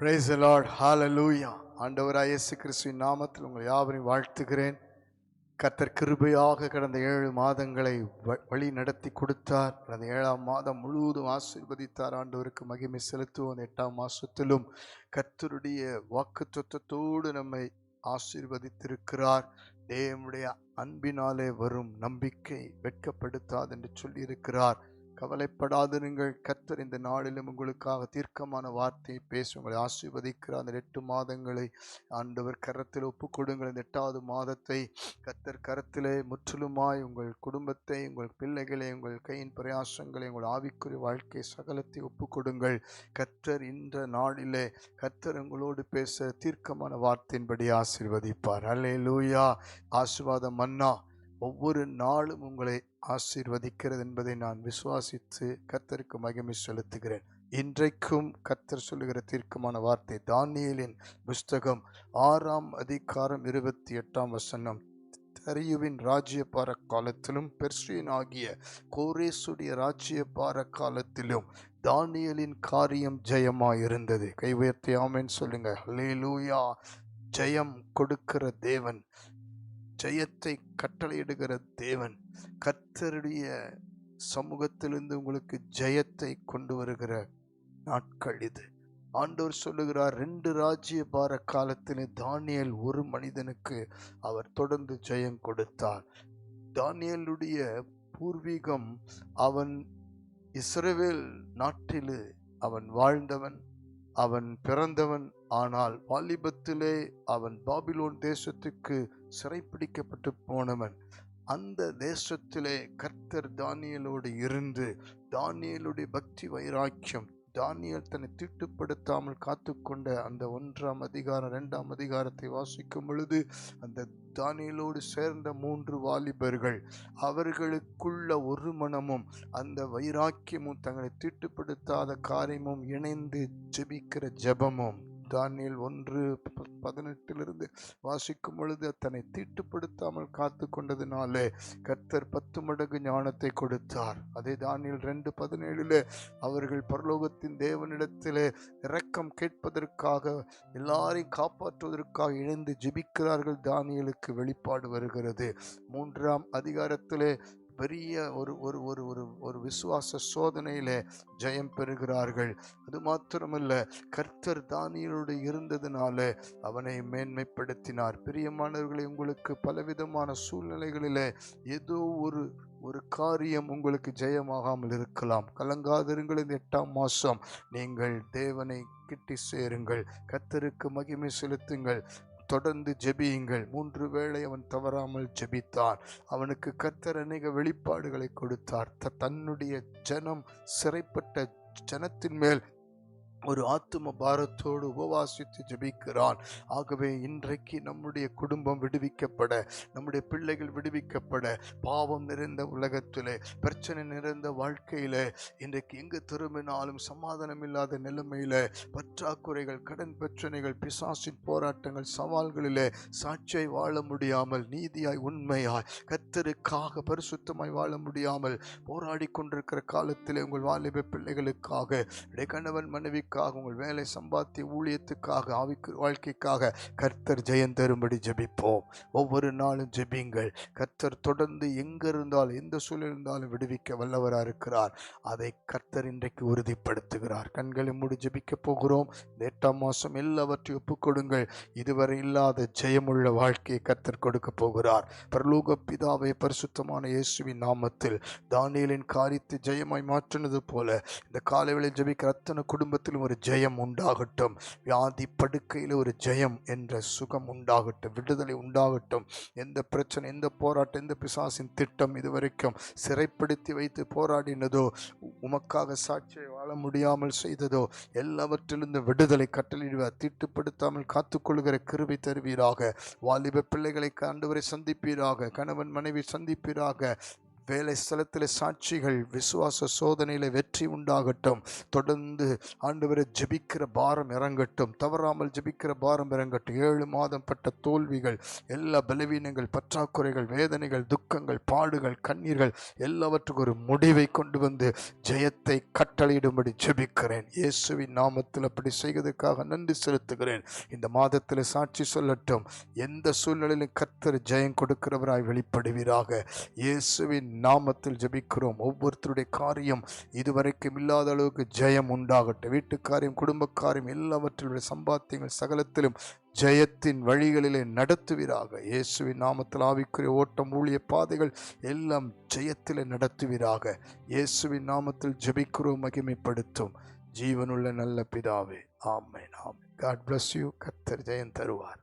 Price Lord Lord. Hallelujah. இயேசு கிறிஸ்துவின் நாமத்தில் உங்கள் யாவரையும் வாழ்த்துகிறேன். கத்தர் கிருபையாக கடந்த ஏழு மாதங்களை வ- வழி நடத்தி கொடுத்தார். கடந்த ஏழாம் மாதம் முழுவதும் ஆசீர்வதித்தார். ஆண்டவருக்கு மகிமை செலுத்துவோம். எட்டாம் மாதத்திலும் கத்தருடைய வாக்கு நம்மை ஆசீர்வதித்திருக்கிறார். தேவனுடைய அன்பினாலே வரும் நம்பிக்கை வெட்கப்படுத்தாது என்று சொல்லியிருக்கிறார். கவலைப்படாதிருங்கள். கர்த்தர் இந்த நாளிலும் உங்களுக்காக தீர்க்கமான வார்த்தையை பேசி உங்களை ஆசீர்வதிக்கிற அந்த எட்டு மாதங்களை ஆண்டவர் கரத்தில் ஒப்பு கொடுங்கள் இந்த எட்டாவது மாதத்தை கர்த்தர் கரத்திலே முற்றிலுமாய் உங்கள் குடும்பத்தை உங்கள் பிள்ளைகளை உங்கள் கையின் பிரயாசங்களை உங்கள் ஆவிக்குரிய வாழ்க்கை சகலத்தை ஒப்பு கொடுங்கள் கர்த்தர் இந்த நாளிலே கர்த்தர் உங்களோடு பேச தீர்க்கமான வார்த்தையின்படி ஆசீர்வதிப்பார். அல்லே லூயா ஆசீர்வாதம் மன்னா ஒவ்வொரு நாளும் உங்களை ஆசீர்வதிக்கிறது என்பதை நான் விசுவாசித்து கர்த்தருக்கு மகிமை செலுத்துகிறேன். இன்றைக்கும் கர்த்தர் சொல்லுகிற தீர்க்கமான வார்த்தை தானியலின் புஸ்தகம் ஆறாம் அதிகாரம் இருபத்தி எட்டாம் வசனம். தரியுவின் ராஜ்யபார காலத்திலும் பெர்சியன் ஆகிய கோரேசுடைய ராஜ்யபார காலத்திலும் தானியலின் காரியம் ஜெயமாயிருந்தது. கை உயர்த்தி சொல்லுங்க. ஹல்லேலூயா ஜெயம் கொடுக்கிற தேவன் ஜெயத்தை கட்டளையிடுகிற தேவன் கர்த்தருடைய சமூகத்திலிருந்து உங்களுக்கு ஜெயத்தை கொண்டு வருகிற நாட்கள் இது. ஆண்டோர் சொல்லுகிறார் ரெண்டு ராஜ்ய பார காலத்திலே தானியல் ஒரு மனிதனுக்கு அவர் தொடர்ந்து ஜெயம் கொடுத்தார். தானியலுடைய பூர்வீகம் அவன் இஸ்ரேவேல் நாட்டில் அவன் வாழ்ந்தவன் அவன் பிறந்தவன். ஆனால் வாலிபத்திலே அவன் பாபிலோன் தேசத்துக்கு சிறைப்பிடிக்கப்பட்டு போனவன். அந்த தேசத்திலே கர்த்தர் தானியலோடு இருந்து தானியலுடைய பக்தி வைராக்கியம் தானியல் தன்னை தீட்டுப்படுத்தாமல் காத்துக்கொண்ட அந்த ஒன்றாம் அதிகாரம் இரண்டாம் அதிகாரத்தை வாசிக்கும் பொழுது அந்த தானியலோடு சேர்ந்த மூன்று வாலிபர்கள் அவர்களுக்குள்ள ஒரு மனமும் அந்த வைராக்கியமும் தங்களை தீட்டுப்படுத்தாத காரியமும் இணைந்து ஜெபிக்கிற ஜெபமும். தானியல் ஒன்று பதினெட்டிலிருந்து வாசிக்கும் பொழுது தன்னை தீட்டுப்படுத்தாமல் காத்து கொண்டதினாலே கர்த்தர் பத்து மடங்கு ஞானத்தை கொடுத்தார். அதே தானியல் ரெண்டு பதினேழுல அவர்கள் பரலோகத்தின் தேவனிடத்திலே இரக்கம் கேட்பதற்காக எல்லாரையும் காப்பாற்றுவதற்காக இணைந்து ஜெபிக்கிறார்கள். தானியலுக்கு வெளிப்பாடு வருகிறது. மூன்றாம் அதிகாரத்திலே பெரிய ஒரு ஒரு ஒரு ஒரு ஒரு விசுவாச சோதனையில் ஜெயம் பெறுகிறார்கள். அது மாத்திரமல்ல கர்த்தர் தானியலோடு இருந்ததினால அவனை மேன்மைப்படுத்தினார். பிரியமானவர்களை உங்களுக்கு பலவிதமான சூழ்நிலைகளில் ஏதோ ஒரு ஒரு காரியம் உங்களுக்கு ஜெயமாகாமல் இருக்கலாம். கலங்காதிருங்கள் இந்த எட்டாம் மாதம் நீங்கள் தேவனை கிட்டி சேருங்கள். கர்த்தருக்கு மகிமை செலுத்துங்கள். தொடர்ந்து ஜெபியுங்கள். மூன்று வேளை அவன் தவறாமல் ஜெபித்தான் அவனுக்கு கர்த்தர் அநேக வெளிப்பாடுகளை கொடுத்தார். த- தன்னுடைய ஜனம் சிறைப்பட்ட ஜனத்தின் மேல் ஒரு ஆத்தும பாரத்தோடு உபவாசித்து ஜெபிக்கிறான். ஆகவே இன்றைக்கு நம்முடைய குடும்பம் விடுவிக்கப்பட நம்முடைய பிள்ளைகள் விடுவிக்கப்பட பாவம் நிறைந்த உலகத்திலே பிரச்சனை நிறைந்த வாழ்க்கையிலே இன்றைக்கு எங்கு திரும்பினாலும் சமாதானம் இல்லாத நிலைமையில் பற்றாக்குறைகள் கடன் பிரச்சனைகள் பிசாசின் போராட்டங்கள் சவால்களிலே சாட்சியாய் வாழ முடியாமல் நீதியாய் உண்மையாய் கத்தருக்காக பரிசுத்தமாய் வாழ முடியாமல் போராடி கொண்டிருக்கிற காலத்தில் உங்கள் வாலிப பிள்ளைகளுக்காக உடைய கணவன் மனைவிக்காக உங்கள் வேலை சம்பாத்திய ஊழியத்துக்காக ஆவிக்கு வாழ்க்கைக்காக கர்த்தர் ஜெயம் தரும்படி ஜெபிப்போம். ஒவ்வொரு நாளும் ஜெபிங்கள் கர்த்தர் தொடர்ந்து எங்க இருந்தாலும் எந்த சூழல் இருந்தாலும் விடுவிக்க வல்லவராக இருக்கிறார். அதை கர்த்தர் இன்றைக்கு உறுதிப்படுத்துகிறார். கண்களை மூடி ஜெபிக்க போகிறோம். எட்டாம் மாசம் எல்லாவற்றையும் ஒப்புக்கொடுங்கள். இதுவரை இல்லாத ஜெயமுள்ள வாழ்க்கையை கர்த்தர் கொடுக்க போகிறார். பரலோக பிதாவை பரிசுத்தமான இயேசுவின் நாமத்தில் தானியலின் காரியத்தை ஜெயமாய் மாற்றினது போல இந்த காலைவேளை ஜபிக்கிற அத்தனை குடும்பத்தில் ஒரு ஜெயம் உண்டாகட்டும். வியாதி படுக்கையில் ஒரு ஜெயம் என்ற சுகம் உண்டாகட்டும். விடுதலை உண்டாகட்டும். எந்த பிரச்சனை எந்த போராட்டம் எந்த பிசாசின் திட்டம் இதுவரைக்கும் சிறைப்படுத்தி வைத்து போராடினதோ உமக்காக சாட்சியை வாழ முடியாமல் செய்ததோ எல்லாவற்றிலிருந்து விடுதலை கட்டளிடுவார் தீட்டுப்படுத்தாமல் காத்துக்கொள்கிற கிருபை தருவீராக. வாலிப பிள்ளைகளை ஆண்டவரை சந்திப்பீராக. கணவன் மனைவி சந்திப்பீராக. வேலை ஸ்தலத்தில் சாட்சிகள் விசுவாச சோதனையில் வெற்றி உண்டாகட்டும். தொடர்ந்து ஆண்டவரை ஜெபிக்கிற பாரம் இறங்கட்டும். தவறாமல் ஜெபிக்கிற பாரம் இறங்கட்டும். ஏழு மாதம் பட்ட தோல்விகள் எல்லா பலவீனங்கள் பற்றாக்குறைகள் வேதனைகள் துக்கங்கள் பாடுகள் கண்ணீர்கள் எல்லாவற்றுக்கும் ஒரு முடிவை கொண்டு வந்து ஜெயத்தை கட்டளையிடும்படி ஜெபிக்கிறேன். இயேசுவின் நாமத்தில் அப்படி செய்வதற்காக நன்றி செலுத்துகிறேன். இந்த மாதத்தில் சாட்சி சொல்லட்டும். எந்த சூழ்நிலையிலும் கர்த்தர் ஜெயம் கொடுக்கிறவராய் வெளிப்படுவீராக. இயேசுவின் நாமத்தில் ஜபிக்கிறோம். ஒவ்வொருத்தருடைய காரியம் இதுவரைக்கும் இல்லாத அளவுக்கு ஜெயம் உண்டாகட்டும். வீட்டுக்காரியம் குடும்பக்காரியம் எல்லாவற்றிலுடைய சம்பாத்தியங்கள் சகலத்திலும் ஜெயத்தின் வழிகளிலே நடத்துவீராக. இயேசுவின் நாமத்தில் ஆவிக்குரிய ஓட்டம் ஊழிய பாதைகள் எல்லாம் ஜெயத்திலே நடத்துவீராக. இயேசுவின் நாமத்தில் ஜபிக்கிறோம் மகிமைப்படுத்தும். ஜீவனுள்ள நல்ல பிதாவே ஆமை ஆமென். காட் பிளஸ் யூ கத்தர் ஜெயம் தருவார்.